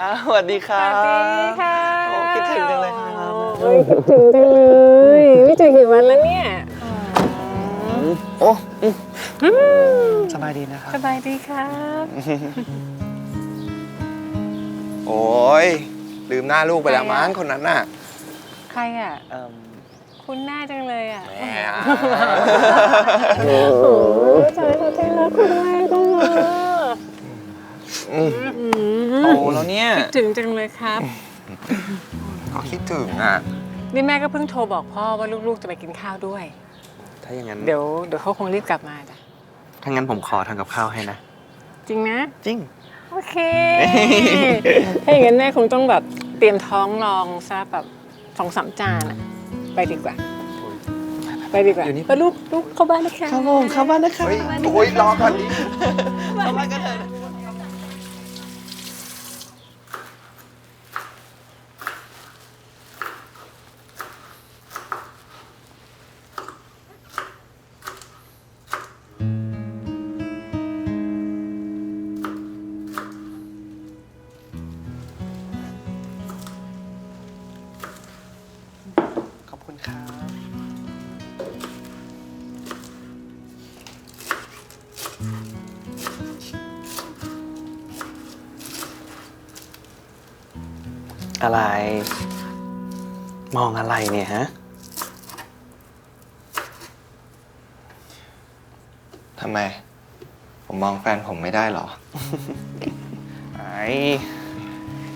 อ้าวสวัสดีครับสวัสดีค่ะโอ้คิดถึงจังเลยครับโอ้ยคิดถึงจังเลยไม่เจอกี่วันแล้วเนี่ยโอ้อืมสบายดีนะครับสบายดีครับ โอ้ยลืมหน้าลูกไปแล้วมั้งคนนั้นน่ะ ใครอะเอิ่มคุ้นหน้าจังเลยอะแหมโอ้ชายเขาใจ ถึงจังเลยครับ ก็คิดถึงอะ นี่แม่ก็เพิ่งโทรบอกพ่อว่าลูกๆจะไปกินข้าวด้วย ถ้าอย่างนั้น เดี๋ยวเดี๋ยวเขาคงรีบกลับมาจ้ะ ถ้างั้นผมขอทำกับข้าวให้นะ จริงนะ จริง โอเค ถ้าอย่างนั้นแม่คงต้องแบบเตรียมท้องรองซะแบบสองสามจานอะไปดีกว่า ไปดีกว่าอยู่นี่ ไปลูกลูกเข้าบ้านนะคะ ครับผมเข้าบ้านนะครับเฮ้ยโอ้ยรอก่อนดิ เข้าบ้านกันเถอะ อะไร มองอะไรเนี่ยฮะทำไม ผมมองแฟนผมไม่ได้เหรอ ไอ้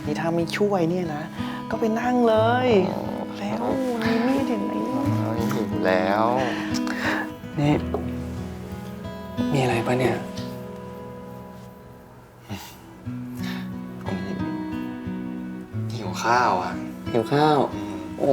นี่ถ้าไม่ช่วยเนี่ยนะ ก็ไปนั่งเลย แล้วมีมีดเห็นไหมเฮ้ยหิวแล้ว นี่มีอะไร ปะเนี่ย ผมหิวข้าวอะ หิวข้าว อืม โอ้